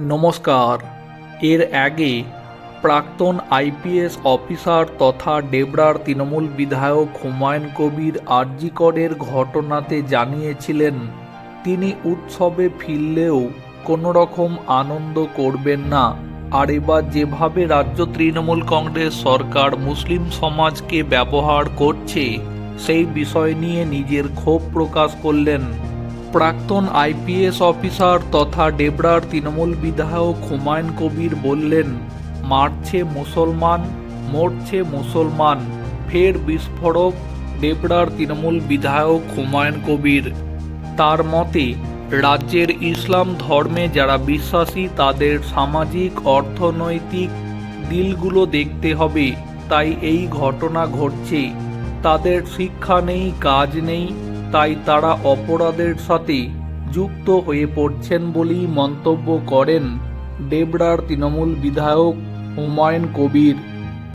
নমস্কার। এর আগে প্রাক্তন আইপিএস অফিসার তথা ডেবরার তৃণমূল বিধায়ক হুমায়ুন কবির আরজিকরের ঘটনাতে জানিয়েছিলেন, তিনি উৎসবে ফিরলেও কোনো রকম আনন্দ করবেন না। আর এবার যেভাবে রাজ্য তৃণমূল কংগ্রেস সরকার মুসলিম সমাজকে ব্যবহার করছে, সেই বিষয় নিয়ে নিজের ক্ষোভ প্রকাশ করলেন। প্রাক্তন আইপিএস অফিসার তথা ডেবরার তৃণমূল বিধায়ক হুমায়ুন কবির বললেন, মারছে মুসলমান, মরছে মুসলমান, ফের বিস্ফোরক ডেবরার তৃণমূল বিধায়ক হুমায়ুন কবির। তার মতে, রাজ্যের ইসলাম ধর্মে যারা বিশ্বাসী, তাদের সামাজিক, অর্থনৈতিক দিলগুলো দেখতে হবে, তাই এই ঘটনা ঘটছে। তাদের শিক্ষা নেই, কাজ নেই তাই তারা অপরাধের সাথে যুক্ত হয়ে পড়ছেন বলেই মন্তব্য করেন ডেবরার তৃণমূল বিধায়ক হুমায়ুন কবির।